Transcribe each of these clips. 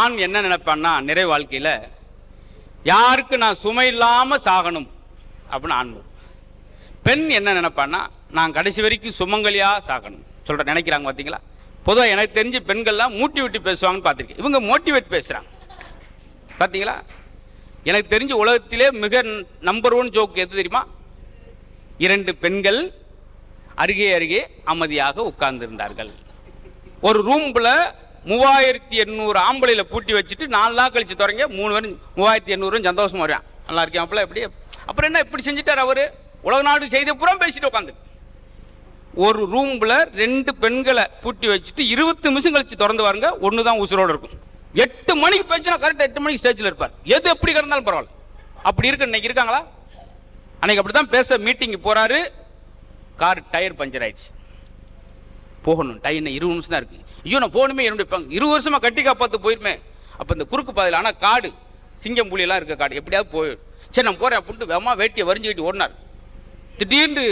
ஆண் என்ன நினைப்பான்னா நிறை வாழ்க்கையில் யாருக்கு நான் சுமை இல்லாமல் சாகணும்? அப்படின்னு ஆண் பெண் என்ன நினைப்பான்னா நான் கடைசி வரைக்கும் சுமங்கலியாக சாகணும். சொல்கிற நினைக்கிறாங்க பார்த்தீங்களா பொதுவாக எனக்கு தெரிஞ்சு பெண்கள்லாம் மூட்டி விட்டு பேசுவாங்கன்னு பார்த்துருக்கேன் இவங்க மோட்டிவேட் பேசுகிறாங்க பார்த்தீங்களா எனக்கு தெரிஞ்சு உலகத்திலே மிக நம்பர் ஒன் ஜோக் எது தெரியுமா? இரண்டு பெண்கள் அருகே அருகே அமைதியாக உட்கார்ந்திருந்தார்கள். ஒரு ரூம்ல மூவாயிரத்தி எண்ணூறு ஆம்பளையில் பூட்டி வச்சுட்டு நாலு நாள் கழித்து தொடங்க மூணு பேரும் மூவாயிரத்தி எண்ணூறு சந்தோஷமாக வருவான். நல்லா இருக்கேன் அப்பல எப்படி? அப்புறம் என்ன இப்படி செஞ்சுட்டார் அவர்? உலக நாடு செய்தி புறம் பேசிட்டு உட்காந்து ஒரு ரூமில் ரெண்டு பெண்களை பூட்டி வச்சுட்டு இருபது நிமிஷம் கழித்து திறந்து வாருங்க ஒன்று தான் உசுரோடு இருக்கும். எட்டு மணிக்கு பேச்சுனா கரெக்டாக எட்டு மணிக்கு ஸ்டேஜில் இருப்பார். எது எப்படி கிடந்தாலும் பரவாயில்ல. அப்படி இருக்கு இன்னைக்கு இருக்காங்களா? அன்னைக்கு அப்படி தான் பேச மீட்டிங்கு போகிறாரு கார் டயர் பஞ்சர் ஆயிடுச்சு. போகணும். டை என்ன இருபது நிமிஷம் தான் இருக்குது ஐயோ நான் போகணுமே என்னுடைய பங்கு. இருபது வருஷமாக கட்டி காப்பாற்று போயிருமே. அப்போ இந்த குறுக்கு பாதையில் ஆனால் காடு சிங்கம் புலியெல்லாம் இருக்க காடு எப்படியாவது போய் சரி நான் போகிறேன் அப்படின்ட்டு வேகமாக வேட்டியை வரிஞ்சுக்கிட்டு ஓடினார். திடீர்னு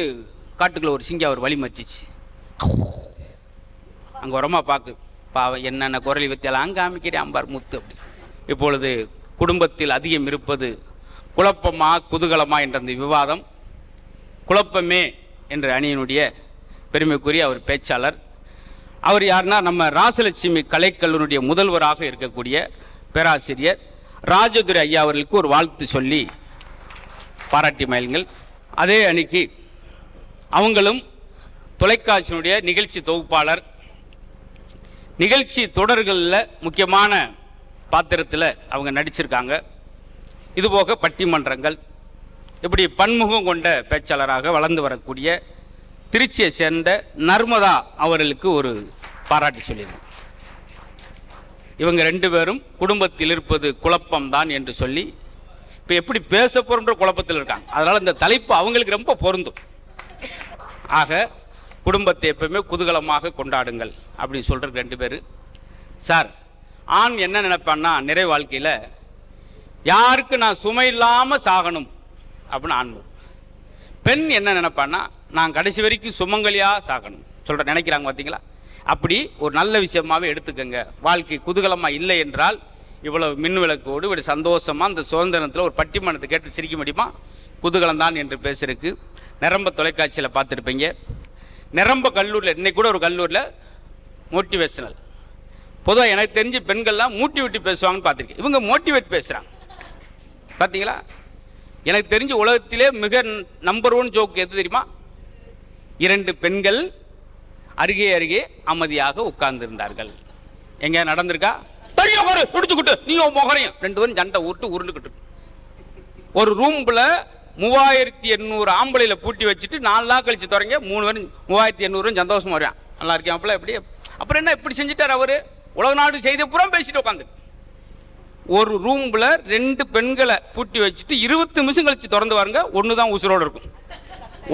காட்டுக்குள்ளே ஒரு சிங்கம் அவர் வழி மறிச்சிச்சு அங்கே உரமா பார்க்கு பாவம் என்னென்ன குரலி வித்தியெல்லாம் காமிக்கிறேன் அம்பார் முத்து அப்படி. இப்பொழுது குடும்பத்தில் அதிகம் இருப்பது குழப்பமா குதூகலமா என்ற அந்த விவாதம். குழப்பமே என்ற அணியினுடைய பெருமைக்குரிய அவர் பேச்சாளர் அவர் யாருன்னா நம்ம ராசலட்சுமி கலைக்கல்லூரிய முதல்வராக இருக்கக்கூடிய பேராசிரியர் ராஜதுரை ஐயா அவர்களுக்கு ஒரு வாழ்த்து சொல்லி பாராட்டி மயில்கள் அதே அன்னைக்கு அவங்களும் தொலைக்காட்சியினுடைய நிகழ்ச்சி தொகுப்பாளர். நிகழ்ச்சி தொடர்களில் முக்கியமான பாத்திரத்தில் அவங்க நடிச்சிருக்காங்க. இதுபோக பட்டிமன்றங்கள். இப்படி பன்முகம் கொண்ட பேச்சாளராக வளர்ந்து வரக்கூடிய திருச்சியை சேர்ந்த நர்மதா அவர்களுக்கு ஒரு பாராட்டு சொல்லியிருந்தேன் இவங்க ரெண்டு பேரும் குடும்பத்தில் இருப்பது குழப்பம்தான் என்று சொல்லி இப்போ எப்படி பேச போகிறோன்ற குழப்பத்தில் இருக்காங்க. அதனால் இந்த தலைப்பு அவங்களுக்கு ரொம்ப பொருந்தும். ஆக குடும்பத்தை எப்பவுமே குதூகலமாக கொண்டாடுங்கள் அப்படின்னு சொல்கிறது ரெண்டு பேர். சார் ஆண் என்ன நினைப்பான்னா நிறை வாழ்க்கையில் யாருக்கு நான் சுமை இல்லாமல் சாகணும் அப்படின்னு ஆண் பெண் என்ன நினைப்பான்னா நான் கடைசி வரைக்கும் சுமங்கலியா சாகணும். சொல்கிற நினைக்கிறாங்க பார்த்தீங்களா அப்படி ஒரு நல்ல விஷயமாவே எடுத்துக்கோங்க. வாழ்க்கை குதூகலமாக இல்லை என்றால் இவ்வளவு மின் விளக்கோடு இப்படி சந்தோஷமாக அந்த சுதந்திரத்தில் ஒரு பட்டிமன்றத்தை கேட்டு சிரிக்க முடியுமா? குதூகலம் தான் என்று பேசுறதுக்கு நிரம்ப தொலைக்காட்சியில் பார்த்துருப்பீங்க. நிரம்ப கல்லூரியில் இன்னைக்கு கூட ஒரு கல்லூரியில் மோட்டிவேஷனல். பொதுவாக எனக்கு தெரிஞ்சு பெண்கள்லாம் மூட்டி விட்டு பேசுவாங்கன்னு பார்த்துருக்கேன். இவங்க மோட்டிவேட் பேசுகிறாங்க பார்த்தீங்களா எனக்கு தெரிஞ்ச உலகத்திலே மிக நம்பர் ஒன் ஜோக் எது தெரியுமா? இரண்டு பெண்கள் அருகே அருகே அமைதியாக உட்கார்ந்திருந்தார்கள். எங்க நடந்திருக்கா? தனியா பாரு துடிச்சுக்கிட்டு நீங்க முகரையும் ரெண்டு பேரும் சண்டை ஊட்டு உருண்டுக்கிட்டு ஒரு ரூம்ல மூவாயிரத்தி எண்ணூறு ஆம்பளையில பூட்டி வச்சுட்டு நாலு நாள் கழிச்சு தொடங்க மூணு பேரும் மூவாயிரத்தி எண்ணூறு சந்தோஷமா வருவான். நல்லா இருக்கேன் அப்பல எப்படி? அப்புறம் என்ன இப்படி செஞ்சுட்டார் அவர்? உலக நாடு செய்தி புறம் பேசிட்டு உட்காந்து ஒரு ரூம்ல ரெண்டு பெண்களை பூட்டி வச்சுட்டு இருபது நிமிஷம் கழிச்சு திறந்து வாருங்க ஒன்று தான் உசுரோடு இருக்கும்.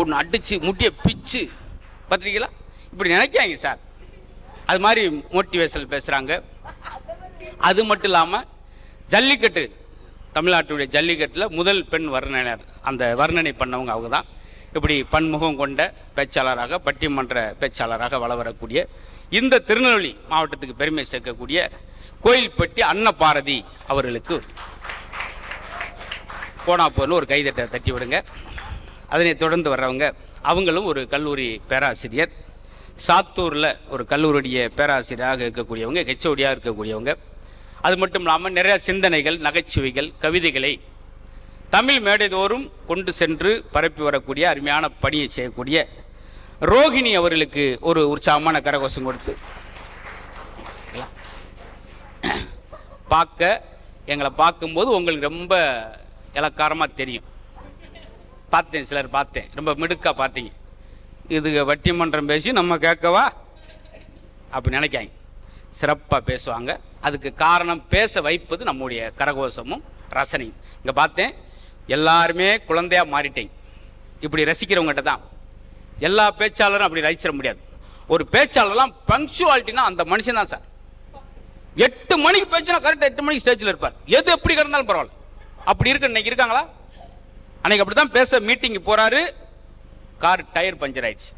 ஒன்று அடித்து முட்டியை பிச்சு. பார்த்துருக்கீங்களா? இப்படி நினைக்காங்க சார். அது மாதிரி மோட்டிவேஷன் பேசுகிறாங்க அது மட்டும் இல்லாமல் ஜல்லிக்கட்டு. தமிழ்நாட்டுடைய ஜல்லிக்கட்டில் முதல் பெண் வர்ணனர் அந்த வர்ணனை பண்ணவங்க அவங்க தான் இப்படி பன்முகம் கொண்ட பேச்சாளராக பட்டிமன்ற பேச்சாளராக வள வரக்கூடிய இந்த திருநெல்வேலி மாவட்டத்துக்கு பெருமை சேர்க்கக்கூடிய கோயில்பட்டி அன்னபாரதி அவர்களுக்கு போனா போனாப்போர்னு ஒரு கைதட்டை தட்டி விடுங்க அதனை தொடர்ந்து வர்றவங்க அவங்களும் ஒரு கல்லூரி பேராசிரியர். சாத்தூரில் ஒரு கல்லூரியுடைய பேராசிரியராக இருக்கக்கூடியவங்க ஹெச்ஓடியாக இருக்கக்கூடியவங்க. அது மட்டும் இல்லாமல் நிறைய சிந்தனைகள் நகைச்சுவைகள் கவிதைகளை தமிழ் மேடைதோறும் கொண்டு சென்று பரப்பி வரக்கூடிய அருமையான பணியை செய்யக்கூடிய ரோகிணி அவர்களுக்கு ஒரு உற்சாகமான கரகோஷம் கொடுத்து பார்க்க எங்களை பார்க்கும்போது உங்களுக்கு ரொம்ப இலக்காரமாக தெரியும். பார்த்தேன் சிலர் பார்த்தேன். ரொம்ப மிடுக்கா பார்த்தீங்க. இது வட்டிமன்றம் பேசி நம்ம கேட்கவா? அப்படி நினைக்காங்க. சிறப்பாக பேசுவாங்க. அதுக்கு காரணம் பேச வைப்பது நம்முடைய கரகோஷமும் ரசனையும். இங்கே பார்த்தேன் எல்லாருமே குழந்தையாக மாறிட்டேங்க இப்படி ரசிக்கிறவங்ககிட்ட தான். எல்லா பேச்சாளரும் அப்படி ரசிச்சிட முடியாது. ஒரு பேச்சாளர்லாம் பங்க்சுவாலிட்டினா அந்த மனுஷன் தான் சார். எட்டு மணிக்கு பேச்சுனா கரெக்டாக எட்டு மணிக்கு ஸ்டேஜில் இருப்பார். எது எப்படி கிடந்தாலும் பரவாயில்ல. அப்படி இருக்கு இன்னைக்கு இருக்காங்களா? அன்னைக்கு அப்படி தான் பேச மீட்டிங் போறாரு. கார் டயர் பஞ்சர் ஆயிடுச்சு.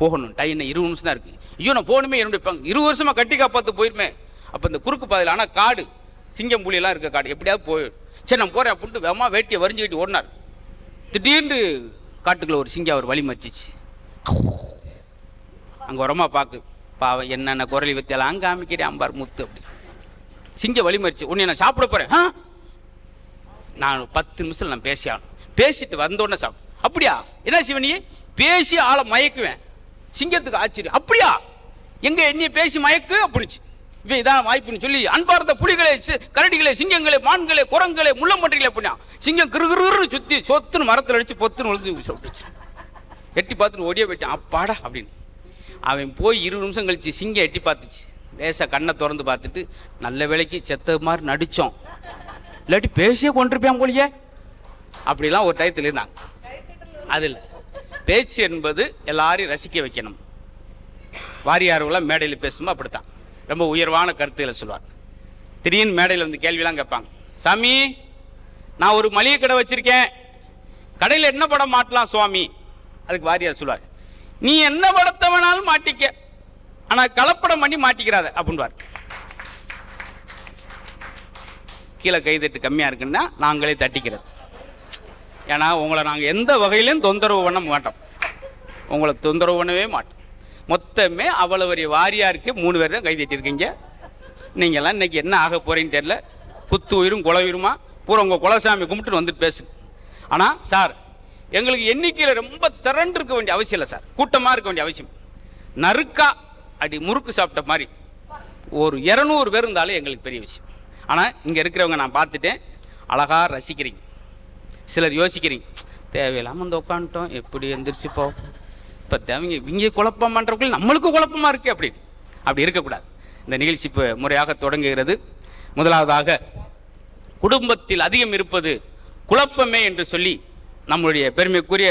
போகணும். டயர் இன்னும் இருபது நிமிஷம் தான் இருக்கு. ஐயோ நான் போகணுமே என்னுடைய பங்கு. இருபது வருஷமா கட்டி காப்பாத்து போயிருமே. அப்போ இந்த குறுக்கு பாதையில் ஆனால் காடு சிங்கம் புலியெல்லாம் இருக்க காடு. எப்படியாவது போய் சரி நான் போகிறேன் அப்படின்ட்டு வேகமாக வேட்டியை வரிஞ்சுக்கிட்டு ஓடினார். திடீர்னு காட்டுக்குள்ள ஒரு சிங்கம் அவர் வழி மறிச்சிச்சு அங்கே உரமா பார்க்கு பாவ என்னென்ன குரலி வித்தியெல்லாம் காமிக்கிறேன் அம்பார் முத்து அப்படி. சிங்க வழி மறிச்சு உன்னை நான் சாப்பிட போகிறேன் ஆ? நான் பத்து நிமிஷம் நான் பேசி ஆகணும். பேசிட்டு வந்தோடனே சாப்பிடும் அப்படியா? என்ன சிவனி பேசி ஆளை மயக்குவேன். சிங்கத்துக்கு ஆச்சரியம். அப்படியா? எங்க என்னைய பேசி மயக்கு? அப்படிச்சு இவன் இதான் வாய்ப்புன்னு சொல்லி அன்பார்ந்த புலிகளை கரடிகளை கரடிகளே சிங்கங்களே மான்களே குரங்களே அப்படின்னா சிங்கம் கிருகிருன்னு சுத்தி சொத்துன்னு மரத்தில் அடிச்சு பொத்துன்னு விழுந்து சொல்லிடுச்சு எட்டி பார்த்துன்னு ஓடியே போயிட்டான். அப்பாடா அப்படின்னு. அவன் போய் இருபது நிமிஷம் கழிச்சு சிங்கம் எட்டி பார்த்துச்சு. லேசாக கண்ணை திறந்து பார்த்துட்டு நல்ல வேலைக்கு செத்த மாதிரி நடித்தோம் இல்லாட்டி பேசியே கொண்டிருப்பேன் போலியே. அப்படிலாம் ஒரு டயத்தில் இருந்தாங்க. அதில் பேச்சு என்பது எல்லாரையும் ரசிக்க வைக்கணும். வாரியார்வெல்லாம் மேடையில் பேசும்போது அப்படித்தான். ரொம்ப உயர்வான கருத்துக்களை சொல்லுவார். திடீர்னு மேடையில் வந்து கேள்விலாம் கேட்பாங்க. சாமி நான் ஒரு மளிகை கடை வச்சுருக்கேன். கடையில் என்ன படம் மாட்டலாம் சுவாமி? அதுக்கு வாரியார் சொல்லுவார். நீ என்ன படத்தை வேணாலும் மாட்டிக்க. ஆனால் கலப்படம் பண்ணி மாட்டிக்கிறாத அப்படின்வார் கீழே கைதட்டு கம்மியாக இருக்குன்னா நாங்களே தட்டிக்கிறது. ஏன்னா உங்களை நாங்கள் எந்த வகையிலும் தொந்தரவு பண்ண மாட்டோம். உங்களை தொந்தரவு பண்ணவே மாட்டோம். மொத்தமே அவ்வளோ பெரிய வாரியாருக்கு மூணு பேர் தான் கைதட்டிருக்கீங்க நீங்கள்லாம் இன்றைக்கி என்ன ஆக போகிறீங்கன்னு தெரில குத்து உயிரும் குல உயிருமா? பூரா உங்கள் குலசாமி கும்பிட்டுன்னு வந்துட்டு பேசு ஆனால் சார் எங்களுக்கு எண்ணிக்கையில் ரொம்ப திரண்டு இருக்க வேண்டிய அவசியம் இல்லை சார். கூட்டமாக இருக்க வேண்டிய அவசியம். நறுக்கா அடி முறுக்கு சாப்பிட்ட மாதிரி ஒரு இரநூறு பேர் இருந்தாலே எங்களுக்கு பெரிய விஷயம். ஆனால் இங்கே இருக்கிறவங்க நான் பார்த்துட்டேன். அழகாக ரசிக்கிறீங்க. சிலர் யோசிக்கிறீங்க தேவையில்லாமல் வந்து உட்காந்துட்டோம் எப்படி எந்திரிச்சுப்போம் இப்போ தேவைங்க இங்கே குழப்பம் பண்ணுறவங்களும் நம்மளுக்கும் குழப்பமாக இருக்குது அப்படி. அப்படி இருக்கக்கூடாது. இந்த நிகழ்ச்சி இப்போ முறையாக தொடங்குகிறது. முதலாவதாக குடும்பத்தில் அதிகம் இருப்பது குழப்பமே என்று சொல்லி நம்முடைய பெருமைக்குரிய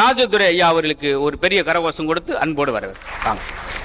ராஜதுரை ஐயா அவர்களுக்கு ஒரு பெரிய கரகோஷம் கொடுத்து அன்போடு வரவேற்கிறேன். தாங்க சார்.